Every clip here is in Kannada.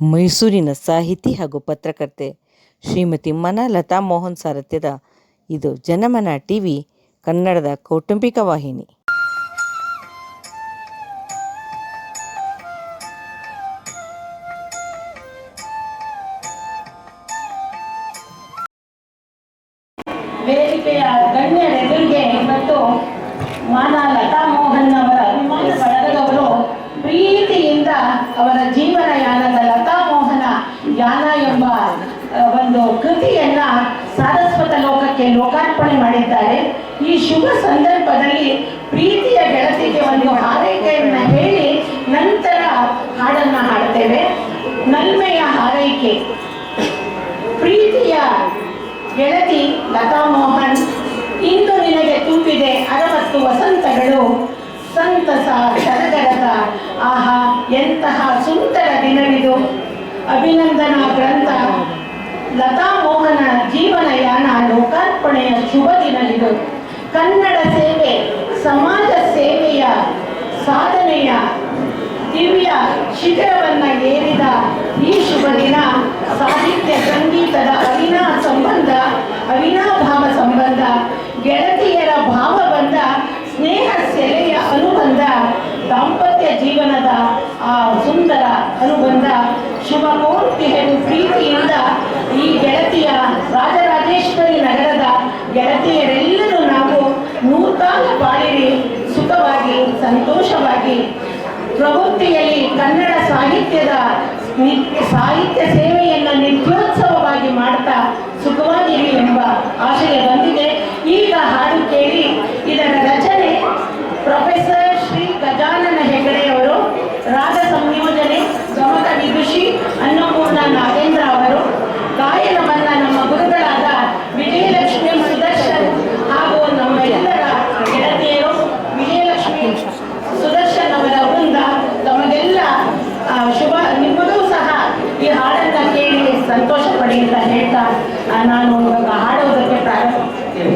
ಮೈಸೂರಿನ ಸಾಹಿತಿ ಹಾಗೂ ಪತ್ರಕರ್ತೆ ಶ್ರೀಮತಿ ಮನ ಲತಾ ಮೋಹನ್ ಸಾರಥ್ಯದ ಇದು ಜನಮನ ಟಿ ವಿ ಕನ್ನಡದ ಕೌಟುಂಬಿಕ ವಾಹಿನಿ. ವೇದಿಕೆಯ ಮತ್ತು ಮಾನ ಲತಾ ಮೋಹನ್ ಕೃತಿಯನ್ನ ಸಾರಸ್ವತ ಲೋಕಕ್ಕೆ ಲೋಕಾರ್ಪಣೆ ಮಾಡಿದ್ದಾರೆ. ಈ ಶುಭ ಸಂದರ್ಭದಲ್ಲಿ ಪ್ರೀತಿಯ ಗೆಳತಿಗೆ ಒಂದು ಹಾರೈಕೆಯನ್ನ ಹೇಳಿ ನಂತರ ಹಾಡನ್ನ ಹಾಡ್ತೇವೆ. ನಲ್ಮೆಯ ಹಾರೈಕೆ. ಪ್ರೀತಿಯ ಗೆಳತಿ ಲತಾ ಮೋಹನ್, ಇಂದು ನಿನಗೆ ತುಂಬಿದೆ ಅರವತ್ತು ವಸಂತಗಳು. ಸಂತಸ ಸರಗರದ ಆಹಾ, ಎಂತಹ ಸುಂದರ ದಿನವಿದು. ಅಭಿನಂದನಾ ಗ್ರಂಥ ಲತಾ ಲೋಕಾರ್ಪಣೆಯ ಶುಭ ದಿನವಿದು. ಕನ್ನಡ ಸೇವೆ, ಸಮಾಜ ಸೇವೆಯ ಸಾಧನೆಯ ದಿವ್ಯ ಶಿಖರವನ್ನ ಏರಿದ ಈ ಶುಭ ದಿನ ಸಾಹಿತ್ಯ, ಸಂಗೀತದ ಅವಿನಾ ಸಂಬಂಧ ಅವಿನಾಭಾವ ಸಂಬಂಧ, ಗೆಳತಿಯರ ಭಾವಬಂಧ ಸ್ನೇಹ ಸೆಲೆಯ ಅನುಬಂಧ, ದಾಂಪತ್ಯ ಜೀವನದ ಆ ಸುಂದರ ಅನುಬಂಧ, ಶುಭ ಹೆಣ್ಣು ಪ್ರೀತಿಯಿಂದ ಈ ಗೆಳತಿಯ ರಾಜರಾಜೇಶ್ವರಿ ನಗರದ ಗೆಳತಿಯರೆಲ್ಲರೂ ನಾವು ನೂರ್ಕಾಲ ಬಾಳಿರಿ, ಸುಖವಾಗಿ, ಸಂತೋಷವಾಗಿ ಪ್ರವೃತ್ತಿಯಲ್ಲಿ ಕನ್ನಡ ಸಾಹಿತ್ಯದ ಸಾಹಿತ್ಯ ಸೇವೆಯನ್ನು ನಿತ್ಯೋತ್ಸವವಾಗಿ ಮಾಡ್ತಾ ಸುಖವಾಗಿರಿ ಎಂಬ ಆಶಯ ಬಂದಿದೆ. ಈಗ ಹಾಡು ಕೇಳಿ, ಇದರ ರಚನೆ ಪ್ರೊಫೆಸರ್ ಶ್ರೀ ಗಜಾನನ ಹೆಗಡೆಯವರು, ರಾಗ ಸಂಯೋಜನೆ ಗಮಕ ವಿದುಷಿ ಅನ್ನಪೂರ್ಣ ನಾಗೇಂದ್ರ ಅಂತ ಹೇಳ್ತಾ ಆ, ನಾನು ಇವಾಗ ಹಾಡೋದಕ್ಕೆ ಪ್ರಾರಂಭಿಸ್ತೇನೆ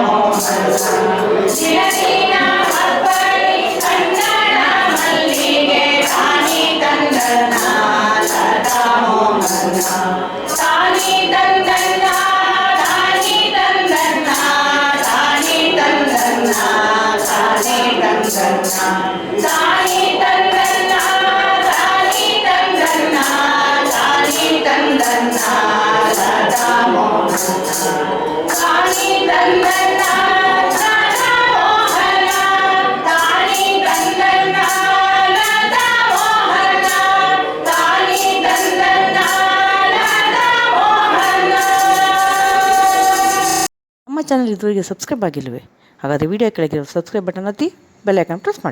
Omong. ಚಾನಲ್ ಇದುವರೆಗೆ ಸಬ್ಸ್ಕ್ರೈಬ್ ಆಗಿಲ್ವೇ? ಹಾಗಾದರೆ ವಿಡಿಯೋ ಕೆಳಗಿರೋ ಸಬ್ಸ್ಕ್ರೈಬ್ ಬಟನ್ ಒತ್ತಿ ಬೆಲ್ ಐಕಾನ್ ಪ್ರೆಸ್ ಮಾಡಿ.